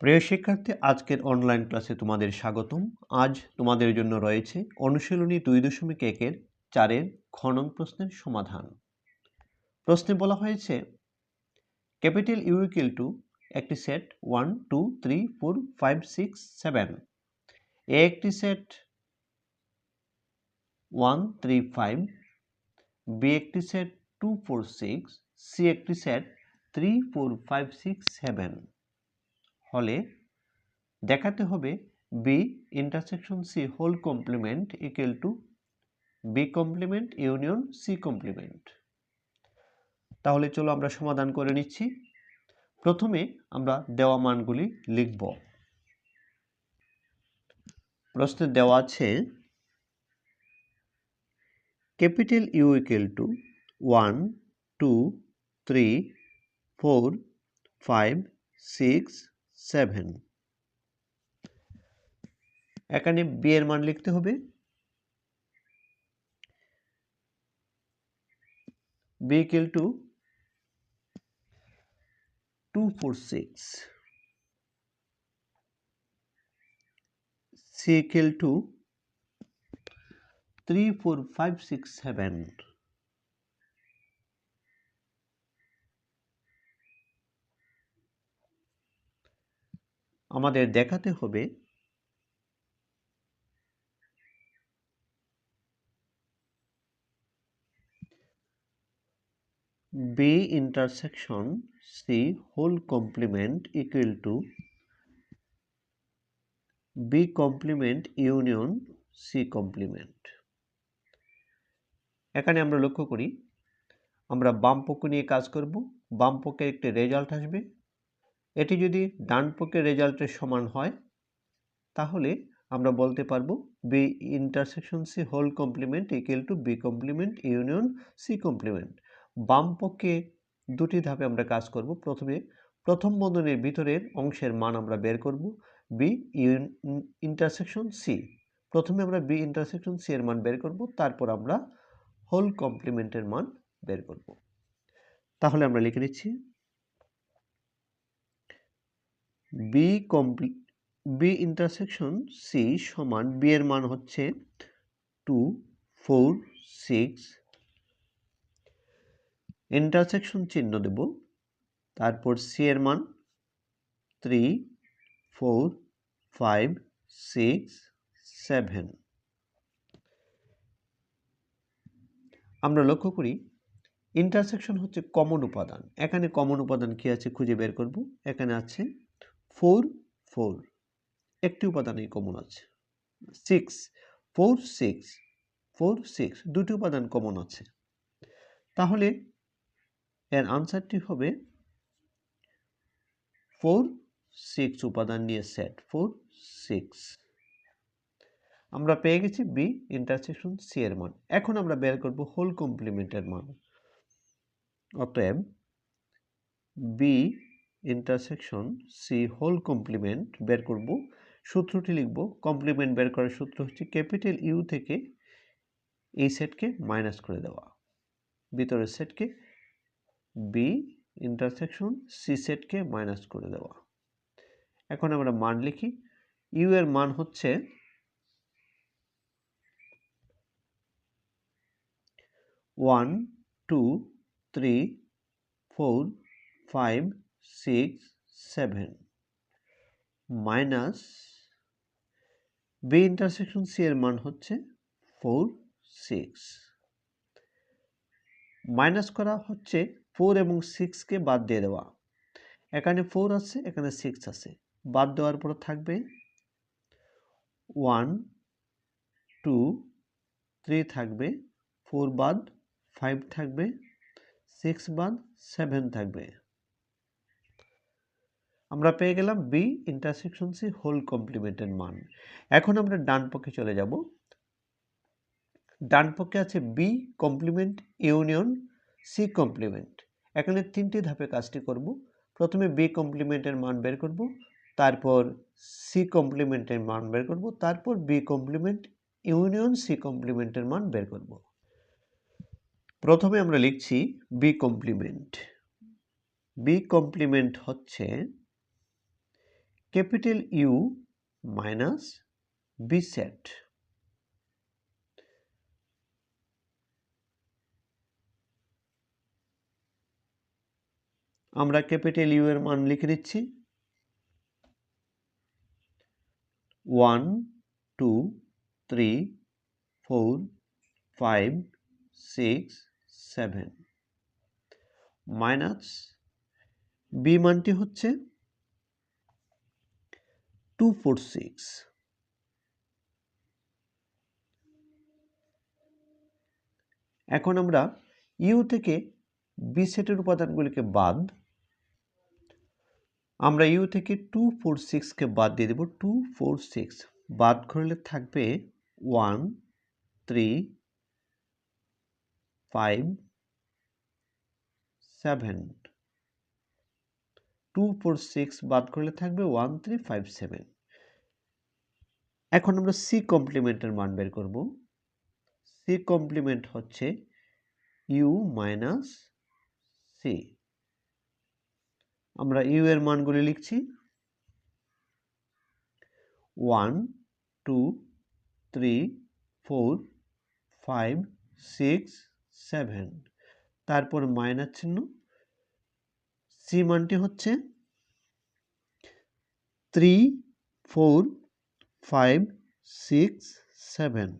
প্রিয় শিক্ষার্থী, আজকের অনলাইন ক্লাসে তোমাদের স্বাগতম। আজ তোমাদের জন্য রয়েছে অনুশীলনী দুই দশমিক একের চারের খনন প্রশ্নের সমাধান। প্রশ্নে বলা হয়েছে, ক্যাপিটাল ইউইকেল টু একটি set one two three four five six seven A একটি set one three five B একটি set two four six C একটি set three four five six seven হলে দেখাতে হবে B intersection C whole complement equal to B complement union C complement তাহলে চলো আমরা সমাধান করে নিচ্ছি। প্রথমে আমরা দেওয়া মানগুলি লিখব। প্রশ্নে দেওয়া আছে, capital U equal to one two three four five six seven. এখানে বি এর মান লিখতে হবে। B equal to two four six C equal to three four five six seven আমাদের দেখাতে হবে। B intersection C whole complement equal to B complement union C complement এখানে আমরা লক্ষ্য করি, আমরা বাম পক্ষ নিয়ে কাজ করব, বাম পক্ষের একটি রেজাল্ট আসবে। এটি যদি ডান পক্ষের রেজাল্টের সমান হয়, তাহলে আমরা বলতে পারব B intersection C whole complement equal to B complement union C complement বাম পক্ষে দুটি ধাপে আমরা কাজ করব। প্রথমে প্রথম বন্ধনের ভিতরের অংশের মান আমরা বের করব। বি ইন্টারসেকশন সি প্রথমে আমরা বি ইন্টারসেকশন সি এর মান বের করব, তারপর আমরা হোল কমপ্লিমেন্টের মান বের করব। তাহলে আমরা লিখে নিচ্ছি B complement B intersection C সমান বি এর মান হচ্ছে টু ফোর সিক্স ইন্টারসেকশন চিহ্ন দেব, তারপর সি এর মান three four five six seven আমরা লক্ষ্য করি ইন্টারসেকশন হচ্ছে কমন উপাদান। এখানে কমন উপাদান কি আছে খুঁজে বের করব? এখানে আছে ফোর ফোর। একটি উপাদানই কমন আছে। Six, four six four, six, দুটি উপাদান কমন আছে। তাহলে এর আনসারটি হবে ফোর, সিক্স উপাদান নিয়ে সেট ফোর, সিক্স। আমরা পেয়ে গেছি বি ইন্টারসেকশন সি এর মান। এখন আমরা বের করব হোল কমপ্লিমেন্টের মান। অতএব B intersection C whole complement বের করব। সূত্রটি লিখব কমপ্লিমেন্ট বের করার সূত্র হচ্ছে ক্যাপিটাল ইউ থেকে এই সেটকে মাইনাস করে দেওয়া। ভিতরের সেটকে বি ইন্টারসেকশন সি সেটকে মাইনাস করে দেওয়া। এখন আমরা মান লিখি। ইউ এর মান হচ্ছে one two three four five six seven minus B intersection C এর মান হচ্ছে ফোর সিক্স মাইনাস করা হচ্ছে ফোর এবং সিক্সকে বাদ দিয়ে দেওয়া। এখানে ফোর আছে, এখানে সিক্স আছে। বাদ দেওয়ার পর থাকবে ওয়ান টু থ্রি থাকবে ফোর বাদ ফাইভ থাকবে সিক্স বাদ সেভেন থাকবে। আমরা পেয়ে গেলাম বি ইন্টারসেকশন সি হোল কমপ্লিমেন্টের মান। এখন আমরা ডান পক্ষে চলে যাব। ডান পক্ষে আছে B complement union C complement এখানে তিনটি ধাপে কাজটি করব। প্রথমে বি কমপ্লিমেন্টের মান বের করব, তারপর সি কমপ্লিমেন্টের মান বের করব, তারপর বি কমপ্লিমেন্ট ইউনিয়ন সি কমপ্লিমেন্টের মান বের করব। প্রথমে আমরা লিখছি বি কমপ্লিমেন্ট বি কমপ্লিমেন্ট হচ্ছে capital U minus B set. আমরা ক্যাপিটাল ইউ এর মান লিখে দিচ্ছি। One, two, three, four, five, six, seven. Minus B মানটি হচ্ছে টু ফোর সিক্স এখন আমরা ইউ থেকে বি সেটের উপাদানগুলিকে বাদ, আমরা ইউ থেকে টু ফোর সিক্সকে বাদ দিয়ে দেব টু ফোর সিক্স বাদ করলে থাকবে one three five seven two four six বাদ করলে থাকবে ওয়ান থ্রি ফাইভ সেভেন এখন আমরা সি কমপ্লিমেন্টের মান বের করব। সি কমপ্লিমেন্ট হচ্ছে ইউ মাইনাস সি আমরা ইউ এর মানগুলি লিখছি। One two three four five six seven তারপর মাইনাস চিহ্ন। সি মানটি হচ্ছে three four five six seven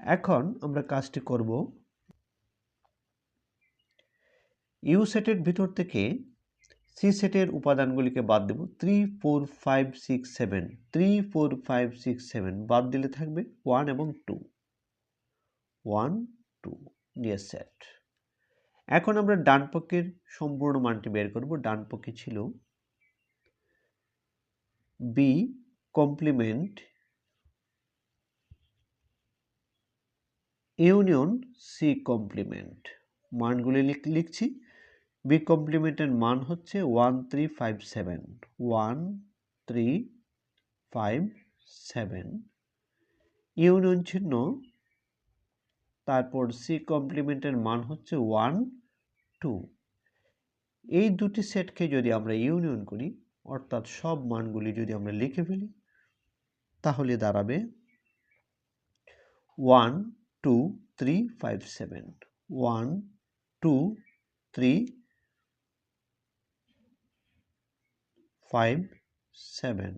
এখন আমরা কাজটি করব ইউ সেটের ভিতর থেকে সি সেটের উপাদানগুলিকে বাদ দেব। Three four five six seven three four five six seven বাদ দিলে থাকবে ওয়ান এবং টু ওয়ান টু নিয়ে সেট এখন আমরা ডান পক্ষের সম্পূর্ণ মানটি বের করব। ডান পক্ষে ছিল B complement union C complement মানগুলি লিখছি। বি কমপ্লিমেন্টের মান হচ্ছে one three five seven one three five seven union চিহ্ন। তারপর সি কমপ্লিমেন্টের মান হচ্ছে ওয়ান টু এই দুটি সেটকে যদি আমরা ইউনিয়ন করি, অর্থাৎ সব মানগুলি যদি আমরা লিখে ফেলি, তাহলে দাঁড়াবে one two three five seven one two three five seven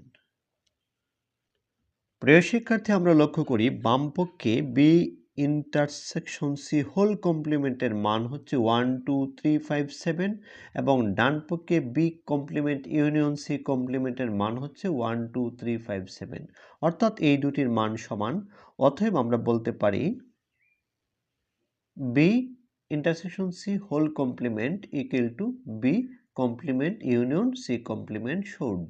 প্রিয় শিক্ষার্থী, আমরা লক্ষ্য করি বামপক্ষে বি ইন্টারসেকশন সি হোল কমপ্লিমেন্টের মান হচ্ছে one two three five seven এবং ডান পক্ষে বি কমপ্লিমেন্ট ইউনিয়ন সি কমপ্লিমেন্টের মান হচ্ছে one two three five seven অর্থাৎ এই দুটির মান সমান। অতএব আমরা বলতে পারি B intersection C whole complement equal to B complement union C complement should